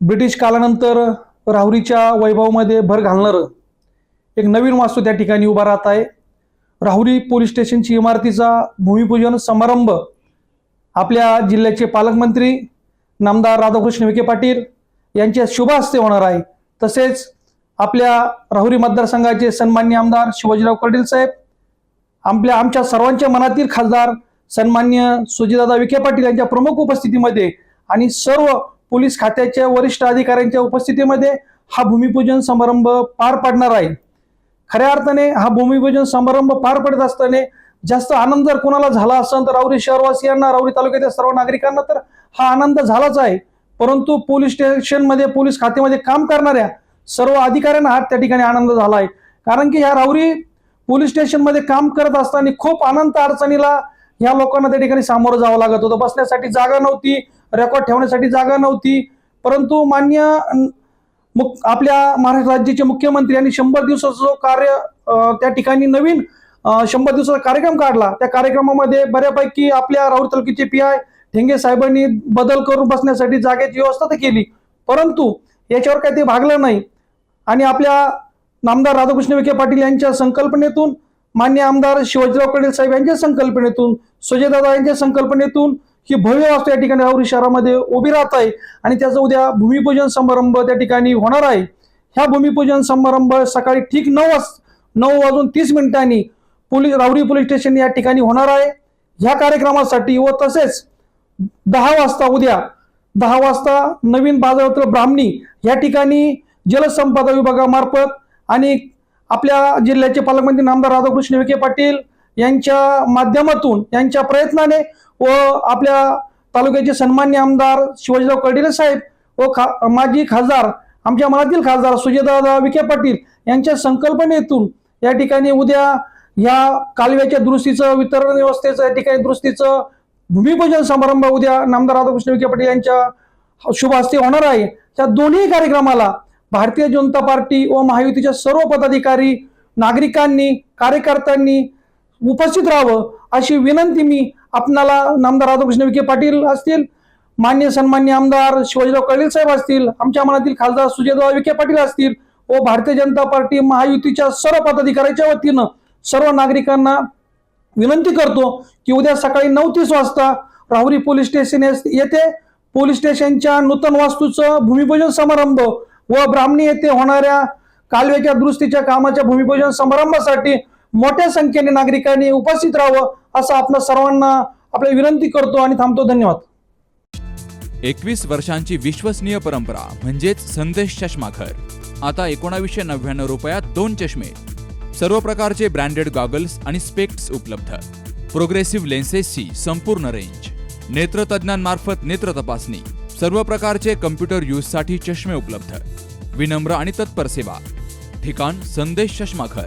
British कालानंतर राहुरीच्या वैभवामध्ये भर घालणारं एक नवीन वास्तू त्या ठिकाणी उभा राहत आहे. राहुरी पोलीस स्टेशनची इमारतीचा भूमिपूजन समारंभ आपल्या जिल्ह्याचे पालकमंत्री नामदार राधाकृष्ण विखे पाटील यांच्या शुभ हस्ते होणार आहे. तसेच आपल्या राहुरी मतदारसंघाचे सन्मान्य आमदार शिवाजीराव कर्डील साहेब आपल्या आमच्या सर्वांच्या मनातील खासदार सन्मान्य सुजितदादा विखे पाटील यांच्या प्रमुख उपस्थितीमध्ये आणि सर्व पोलीस खात्याच्या वरिष्ठ अधिकाऱ्यांच्या उपस्थितीमध्ये हा भूमिपूजन समारंभ पार पडणार आहे. खऱ्या अर्थाने हा भूमिपूजन समारंभ पार पडत असताना जास्त आनंद जर कोणाला झाला असेल तर राहुरी शहरवासियांना राऊरी तालुक्यातील सर्व नागरिकांना तर हा आनंद झालाच आहे. परंतु पोलीस स्टेशनमध्ये पोलीस खात्यामध्ये काम करणाऱ्या सर्व अधिकाऱ्यांना हा त्या ठिकाणी आनंद झाला आहे. कारण की ह्या राऊरी पोलीस स्टेशनमध्ये काम करत असताना खूप अनंत अडचणीला ह्या लोकांना त्या ठिकाणी सामोरं जावं लागत होतं. बसण्यासाठी जागा नव्हती रेकॉर्ड ठेवण्यासाठी जागा नव्हती. परंतु मान्य मुख आपल्या महाराष्ट्र राज्याचे मुख्यमंत्री यांनी शंभर दिवसाचा जो कार्य त्या ठिकाणी नवीन शंभर दिवसाचा कार्यक्रम काढला. त्या कार्यक्रमामध्ये बऱ्यापैकी आपल्या राऊर तालुक्याचे पी आय ठेंगे साहेबांनी बदल करून बसण्यासाठी जागेची व्यवस्था तर केली. परंतु याच्यावर काही ते भागलं नाही. आणि आपल्या नामदार राधाकृष्ण विखे पाटील यांच्या संकल्पनेतून मान्य आमदार शिवाजीराव कडेल साहेब यांच्या संकल्पनेतून सुजयदादा यांच्या संकल्पनेतून ही भव्य वास्तू या ठिकाणी राहुरी शहरामध्ये उभी राहत आहे. आणि त्याचा उद्या भूमिपूजन समारंभ त्या ठिकाणी होणार आहे. ह्या भूमिपूजन समारंभ सकाळी ठीक नऊ वाज नऊ वाजून तीस मिनिटांनी पोलीस राहुरी पोलीस स्टेशन या ठिकाणी होणार आहे. ह्या कार्यक्रमासाठी व तसेच दहा वाजता उद्या दहा वाजता नवीन बाजारातील ब्राह्मणी या ठिकाणी जलसंपदा विभागामार्फत आणि आपल्या जिल्ह्याचे पालकमंत्री नामदार राधाकृष्ण विखे पाटील यांच्या माध्यमातून यांच्या प्रयत्नाने व आपल्या तालुक्याचे सन्मान्य आमदार शिवाजीराव कर्डिले साहेब व खा माजी खासदार आमच्या मनातील खासदार सुजयदादा विखे पाटील यांच्या संकल्पनेतून या ठिकाणी उद्या या कालव्याच्या दुरुस्तीचं वितरण व्यवस्थेचं या ठिकाणी दुरुस्तीचं भूमिपूजन समारंभ उद्या नामदार राधाकृष्ण विखे पाटील यांच्या शुभ हस्ते होणार आहे. त्या दोन्ही कार्यक्रमाला भारतीय जनता पार्टी व महायुतीच्या सर्व पदाधिकारी नागरिकांनी कार्यकर्त्यांनी उपस्थित राहावं अशी विनंती मी आपणाला नामदार राधाकृष्ण विखे पाटील असतील मान्य सन्मान्य आमदार शिवाजीराव कळील साहेब असतील आमच्या मनातील खासदार सुजयदाव विखे पाटील असतील व भारतीय जनता पार्टी महायुतीच्या सर्व पदाधिकाऱ्याच्या वतीनं सर्व नागरिकांना विनंती करतो की उद्या सकाळी नऊ तीस वाजता राहुरी पोलीस स्टेशन येथे पोलीस स्टेशनच्या नूतन वास्तूचं भूमिपूजन समारंभ व ब्राह्मणी येथे होणाऱ्या कालव्याच्या दुरुस्तीच्या कामाच्या भूमिपूजन समारंभासाठी मोठ्या संख्येने नागरिकांनी उपस्थित राहावं असं आपल्या सर्वांना आपल्या विनंती करतो आणि थांबतो. धन्यवाद. एकवीस वर्षांची विश्वसनीय परंपरा म्हणजेच संदेश चष्माघर. आता एकोणावीसशे नव्याण्णव रुपयात दोन चष्मे. सर्व प्रकारचे ब्रँडेड गॉगल्स आणि स्पेक्ट्स उपलब्ध. प्रोग्रेसिव्ह लेन्सेसची संपूर्ण रेंज. नेत्रतज्ञांमार्फत नेत्र तपासणी. सर्व प्रकारचे कम्प्युटर यूजसाठी चष्मे उपलब्ध. विनम्र आणि तत्पर सेवा. ठिकाण संदेश चष्माघर.